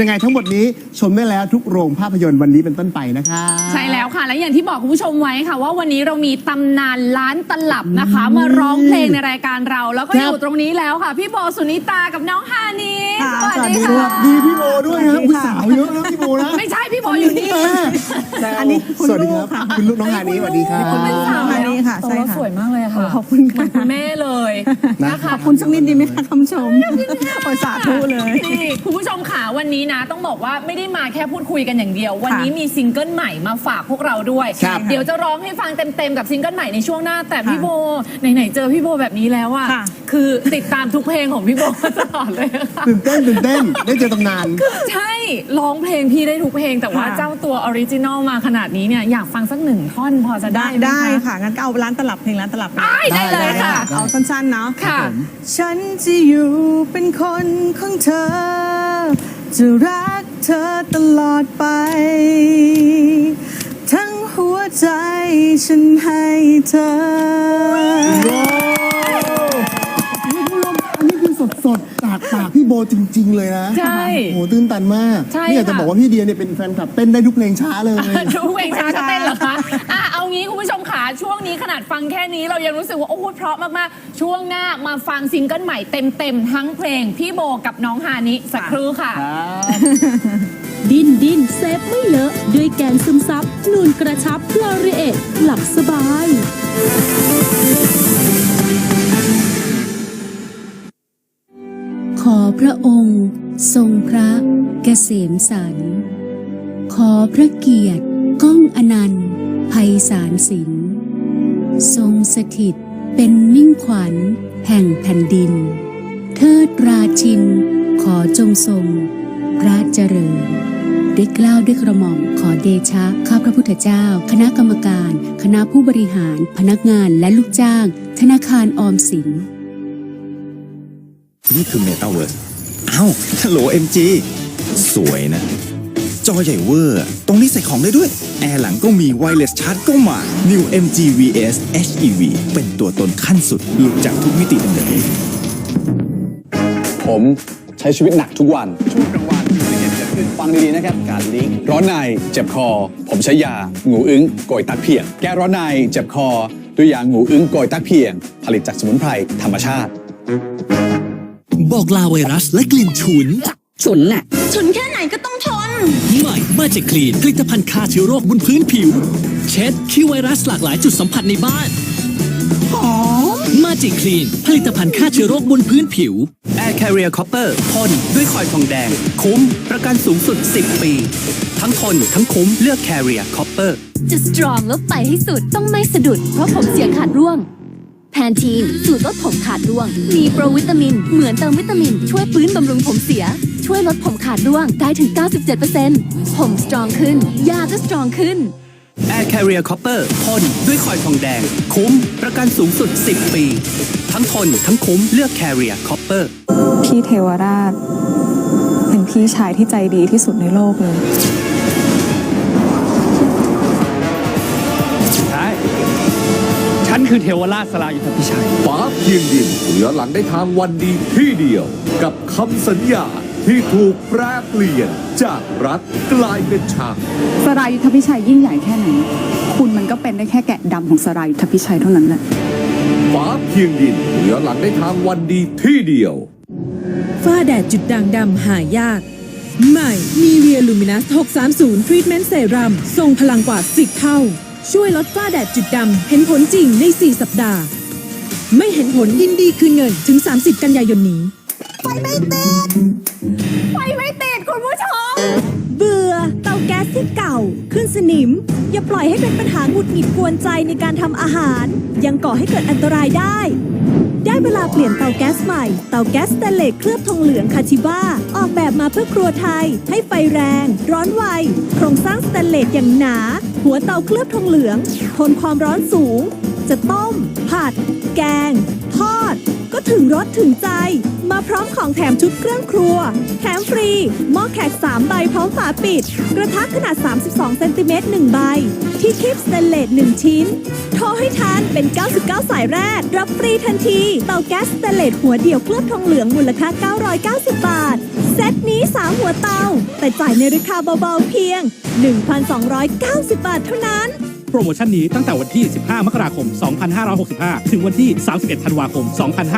ยังไงทั้งหมดนี้ชมได้แล้วทุกโรงภาพยนตร์วันนี้เป็นต้นไปนะคะ ใช่แล้วค่ะ และอย่างที่บอกคุณผู้ชมไว้ค่ะ ว่าวันนี้เรามีตำนานล้านตลับนะคะ มาร้องเพลงในรายการเรา แล้วก็ครับอยู่ตรงนี้แล้วค่ะ พี่โบสุนิตากับน้องฮานีค่ะ สวัสสวัสดีดีค่ะ ดีพี่โบด้วยนะสวัสดีอุ๊ยค่ะสาวเยอะนะพี่โบนะไม่ใช่พี่โบอยู่นี่แม่อั นนี้คุณสวัสดีลูคกรับค่ะ คุณลูกน้องฮานี้สวัสดีครับ คุณเป็นสาวฮานีค่ะโตใช่แล้วค่ะสวยมากเลยค่ะขอบคุณเหมืค่ะอนคุณแม่เลยนะนะคะขอบคุณสักนิดดีไหมคะคำชมโอยสาธุเลย นี่คุณผู้ชมค่ะวันนี้นะต้องบอกว่าไม่ได้มาแค่พูดคุยกันอย่างเดียว วันนี้มีซิงเกิลใหม่มาฝากพวกเราด้วย ครับเดี๋ยวจะร้องให้ฟังเต็มๆกับซิงเกิลใหม่ในช่วงหน้า แต่พี่ค่ะโบไหนๆเจอพี่โบแบบนี้แล้วอะค่ะ คือติดตามทุกเพลงของพี่โบตลอดเลยค่ะตื่นเต้นตื่นเต้นได้เจอตำนาน ใช่ร้องเพลงพี่ได้ทุกเพลง แต่ว่าค่ะเจ้าตัวออริจินอลมาขนาดนี้เนี่ยอยากฟังสักหนึ่งท่อนพอจะได้ได้ไหมได้คะค่ะ งั้นก็เอาร้านตลับเพลงร้านตลับเลยได้ได้เลยค่ะเอาสั้นๆเนาะค่ะ ฉันจะอยู่เป็นคนของเธอ จะรักเธอตลอดไป ทั้งหัวใจฉันให้เธอ โบจริง ๆ เลยนะใช่โอ้โหตื้นตันมากใช่นี่อยากจะค่ะ บอกว่าพี่เดียเนี่ยเป็นแฟนคลับเต้นได้ทุกเพลงช้าเลยทุกเพลงช้าก็เต้นเหรอคะอะเอางี้คุณผู้ชมขาช่วงนี้ขนาดฟังแค่นี้เรายังรู้สึกว่า โอ้โหเพราะมาก ๆ ช่วงหน้ามาฟังซิงเกิลใหม่เต็ม ๆ ทั้งเพลง พี่โบกับน้องฮานิสักครู่ค่ะ ดิ้นดิ้นเซฟไม่เลอะ ด้วยแกนซึมซับนูนกระชับลอรีเอทหลับสบาย พระองค์ ทรงพระเกษมสันขอพระเกียรติก้องอนันต์ภัยสารสิน ทรงสถิตเป็นมิ่งขวัญแห่งแผ่นดิน เทิดราชิน ขอจงทรง พระเจริญได้กล้าวด้วยกระหม่อมขอเดชะ ข้าพระพุทธเจ้า คณะกรรมการ คณะผู้บริหาร พนักงานและลูกจ้าง ธนาคารออมสิน นี่คือ Metaverse เอ้าฮัลโหล MG สวยนะ จอใหญ่เวอร์ ตรงนี้ใส่ของได้ด้วย แอร์หลังก็มี Wireless Charge ก็มา New MG VS HEV เป็นตัวตนขั้นสุดหลุดจากทุกมิติเดิมผมใช้ชีวิตหนักทุกวัน ช่วงกลางวันมีอุบัติเหตุเกิดขึ้นฟังดีๆนะครับ การลิงร้อนในเจ็บคอ ผมใช้ยางูอึ้งโกยตักเพียง แก้ร้อนในเจ็บคอ ด้วยยางูอึ้งโกยตักเพียง ผลิตจากสมุนไพรธรรมชาติ บอกลาไวรัสและกลิ่นฉุน ฉุนน่ะ ฉุนแค่ไหนก็ต้องทน ใหม่มาจิคลีนผลิตภัณฑ์ฆ่าเชื้อโรคบนพื้นผิว เช็ดขี้ไวรัสหลากหลายจุดสัมผัสในบ้านหอมมาจิคลีน ผลิตภัณฑ์ฆ่าเชื้อโรคบนพื้นผิว Air Carrier Copper พ่นด้วยคอยทองแดง คุ้ม ประกันสูงสุด 10 ปี ทั้งทนทั้งคุ้มเลือก Carrier Copper จะสตรองแล้วไปให้สุดต้องไม่สะดุด เพราะผมเสียขาดร่วง แพนทีนสูตรลดผมขาดร่วง มีโปรวิตามิน เหมือนเติมวิตามิน ช่วยฟื้นบำรุงผมเสีย ช่วยลดผมขาดร่วงได้ถึง 97%ผมสตรองขึ้น ยาก็สตรองขึ้น Air Carrier Copper พ่นด้วยคอยทองแดง คุ้ม ประกันสูงสุด 10 ปี ทั้งทน ทั้งคุ้มเลือก Carrier Copper พี่เทวราช เป็นพี่ชายที่ใจดีที่สุดในโลกเลยใช่ ฉันคือเทวราชสลายุทธพิชัย ฟ้าเพียงดินย้อนหลังได้ทางวันดีที่เดียว กับคำสัญญาที่ถูกแปรเปลี่ยนจากรัฐกลายเป็นชังสรายุทธพิชัยยิ่งใหญ่แค่ไหน คุณมันก็เป็นได้แค่แกะดำของสรายุทธพิชัยเท่านั้นแหละ ฟ้าเพียงดินย้อนหลังได้ทางวันดีที่เดียว ฝ้าแดดจุดด่างดำหายาก ใหม่นีเวียลูมินัส 630 ทรีทเมนต์เซรั่มทรงพลังกว่า 10 เท่า ช่วยลดฝ้าแดดจุดดำ เห็นผลจริงใน 4 สัปดาห์ ไม่เห็นผลยินดีคืนเงินถึง 30 กันยายนนี้ไฟไม่ติดคุณผู้ชม เบื่อเตาแก๊สที่เก่า ขึ้นสนิม อย่าปล่อยให้เป็นปัญหาหงุดหงิดกวนใจในการทำอาหาร ยังก่อให้เกิดอันตรายได้ ได้เวลาเปลี่ยนเตาแก๊สใหม่ เตาแก๊สสเตนเลสเคลือบทองเหลืองคาชิบ้า ออกแบบมาเพื่อครัวไทย ให้ไฟแรง ร้อนไว โครงสร้างสเตนเลสอย่างหนา หัวเตาเคลือบทองเหลือง ทนความร้อนสูง จะต้ม ผัด แกง ทอด ก็ถึงรสถึงใจ มาพร้อมของแถมชุดเครื่องครัว แถมฟรีหม้อแขก 3 ใบพร้อมฝาปิด กระทะขนาด 32เซนติเมตร1ใบ ที่คลิปสเตนเลส1ชิ้น โทรให้ทันเป็น 99 สายแรก รับฟรีทันที เตาแก๊สสเตนเลสหัวเดี่ยวเคลือบทองเหลืองมูลค่า 990 บาท ซตนี้ 3 หัวเตา แต่จ่ายในราคาเบาๆเพียง 1,290 บาทเท่านั้น โปรโมชั่นนี้ตั้งแต่วันที่ 15 มกราคม 2565 ถึงวันที่ 31 ธันวาคม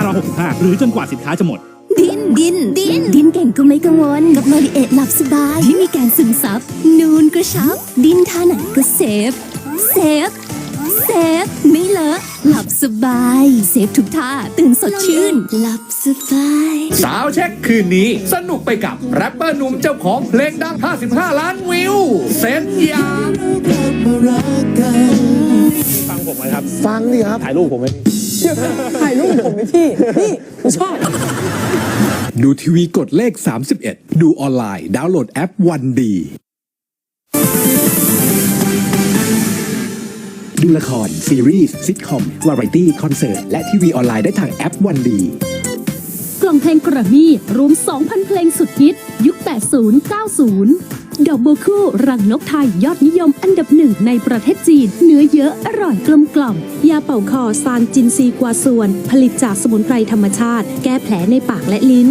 2565 หรือจนกว่าสินค้าจะหมด ดินดินดิน ดินเก่งก็ไม่กังวล กับโลดิเอทหลับสบายที่มีการซึมซับนูนกระชับ ดินท่าไหนก็เซฟ เซฟ เซฟไม่เลอะหลับสบาย เซฟทุกท่าตื่นสดชื่น หลับสบาย สาวเช็คคืนนี้ สนุกไปกับแรปเปอร์หนุ่มเจ้าของเพลงดัง 55 ล้านวิว เซนยาฟังดิครับ ถ่ายรูปผมไหมดูทีวีกดเลข 31 ดูออนไลน์ ดาวน์โหลดแอปวันดี ดูละคร ซีรีส์ซิทคอม วาไรตี้ คอนเสิร์ต และทีวีออนไลน์ได้ทางแอปวันดีกล่องเพลงกระมี่รวม 2,000 เพลงสุดฮิต ยุค 80 90 ดอกโบวคู่ รังนกไทยยอดนิยมอันดับหนึ่งในประเทศจีน เนื้อเยอะอร่อยกลมกล่อม ยาเป่าคอซานจินซีกว่าส่วน ผลิตจากสมุนไพรธรรมชาติ แก้แผลในปากและลิ้น